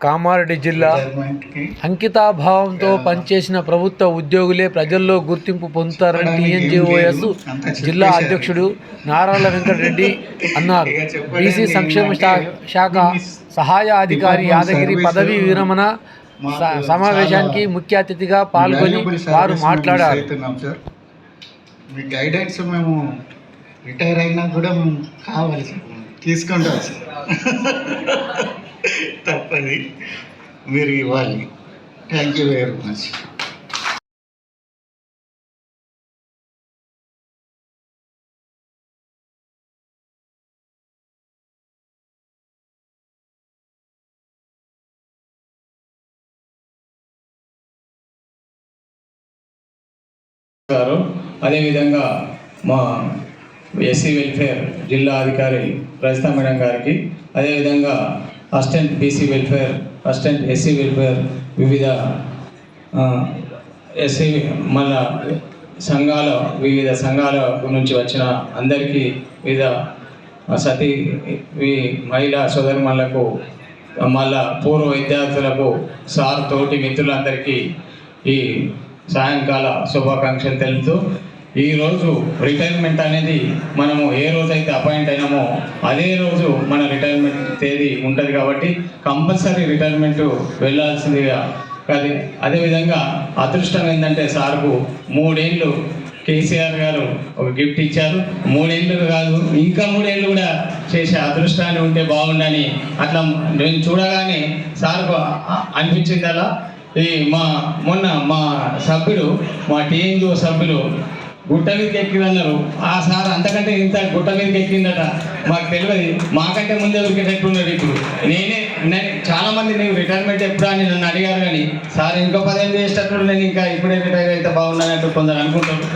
కామారెడ్డి జిల్లా అంకితాభావంతో పనిచేసిన ప్రభుత్వ ఉద్యోగులే ప్రజల్లో గుర్తింపు పొందుతారని టీఎన్జిఓఎస్ జిల్లా అధ్యక్షుడు నారాయణ వెంకటరెడ్డి అన్నారు. బీసీ సంక్షేమ శాఖ సహాయ అధికారి యాదగిరి పదవీ విరమణ సమావేశానికి ముఖ్య అతిథిగా పాల్గొని వారు మాట్లాడారు. మీ గైడెన్స్ మేము రిటైర్ అయినా కూడా కావాలి తీసుకుంటాం తప్పది మీరు ఇవ్వాలి. థ్యాంక్ యూ వెరీ మచ్ గారు అదేవిధంగా మా ఎస్సీ వెల్ఫేర్ జిల్లా అధికారి రజిత మేడం గారికి అదేవిధంగా assistant BC welfare assistant SC welfare వివిధ ఎస్సీ మన సంఘాల వివిధ సంఘాల నుంచి వచ్చిన అందరికీ వివిధ సతీ ఈ మహిళా సోదరుమణులకు మళ్ళా పూర్వ విద్యార్థులకు సార్ తోటి మిత్రులందరికీ ఈ సాయంకాల శుభాకాంక్షలు తెలుపుతూ ఈరోజు రిటైర్మెంట్ అనేది మనము ఏ రోజైతే అపాయింట్ అయినామో అదే రోజు మన రిటైర్మెంట్ తేదీ ఉంటుంది కాబట్టి కంపల్సరీ రిటైర్మెంట్ వెళ్ళాల్సిందిగా అది అదేవిధంగా అదృష్టం ఏంటంటే సార్కు మూడేళ్ళు కేసీఆర్ గారు ఒక గిఫ్ట్ ఇచ్చారు. మూడేళ్ళు కాదు ఇంకా మూడేళ్ళు కూడా చేసే అదృష్టాన్ని ఉంటే బాగుండని అట్లా నేను చూడగానే సార్కు అనిపించింది అలా. ఈ మా మొన్న మా సభ్యుడు మా టీఎన్జిఓ సభ్యులు గుట్ట మీదకి ఎక్కిందన్నారు ఆ సార్ అంతకంటే ఇంత గుట్ట మీదకి ఎక్కిందట మాకు తెలియదు. మాకంటే ముందే ఉరికేటట్టున్నాడు ఇప్పుడు. నేనే నేను చాలా మంది నేను రిటైర్మెంట్ ఎప్పుడు అని నన్ను అడిగారు కానీ సార్ ఇంకో పదేళ్ళు చేసేటప్పుడు నేను ఇంకా ఇప్పుడే రిటైర్ అయితే బాగున్నానంటూ కొందరు అనుకుంటారు.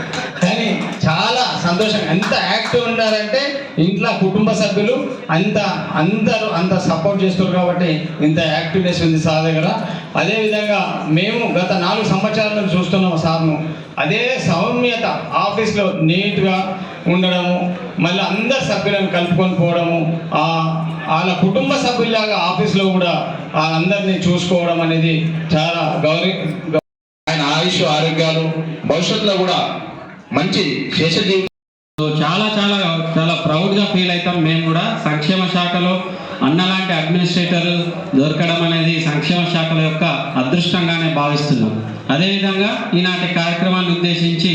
కానీ చాలా సంతోషంగా ఎంత యాక్టివ్ ఉన్నారంటే ఇంట్లో కుటుంబ సభ్యులు అంత అందరూ అంత సపోర్ట్ చేస్తారు కాబట్టి ఇంత యాక్టివ్నెస్ ఉంది సార్ దగ్గర. అదేవిధంగా మేము గత నాలుగు సంవత్సరాల నుంచి చూస్తున్నాం సార్ను. అదే సౌమ్యత ఆఫీస్లో నీట్గా ఉండడము మళ్ళీ అందరు సభ్యులను కలుపుకొని పోవడము వాళ్ళ కుటుంబ సభ్యుల్లాగా ఆఫీస్లో కూడా వాళ్ళందరినీ చూసుకోవడం అనేది చాలా గౌరవ ఆయన ఆయుష్ ఆరోగ్యాలు భవిష్యత్తులో కూడా మంచి శేష చాలా చాలా చాలా ప్రౌడ్గా ఫీల్ అవుతాం మేము కూడా. సంక్షేమ శాఖలో అన్నలాంటి అడ్మినిస్ట్రేటర్ దొరకడం అనేది సంక్షేమ శాఖల యొక్క అదృష్టంగానే భావిస్తున్నాం. అదేవిధంగా ఈనాటి కార్యక్రమాన్ని ఉద్దేశించి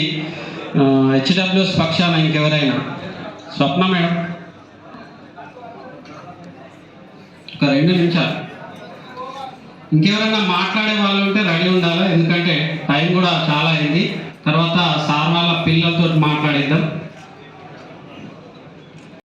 హెచ్డబ్ల్యూఎస్ పక్షాన ఇంకెవరైనా? స్వప్న మేడం. ఒక రెండు నిమిషాలు. ఇంకెవరైనా మాట్లాడే వాళ్ళు ఉంటే రెడీ ఉండాలి. ఎందుకంటే టైం కూడా చాలా అయింది. తర్వాత సార్ వాళ్ళ పిల్లలతో మాట్లాడిద్దాం.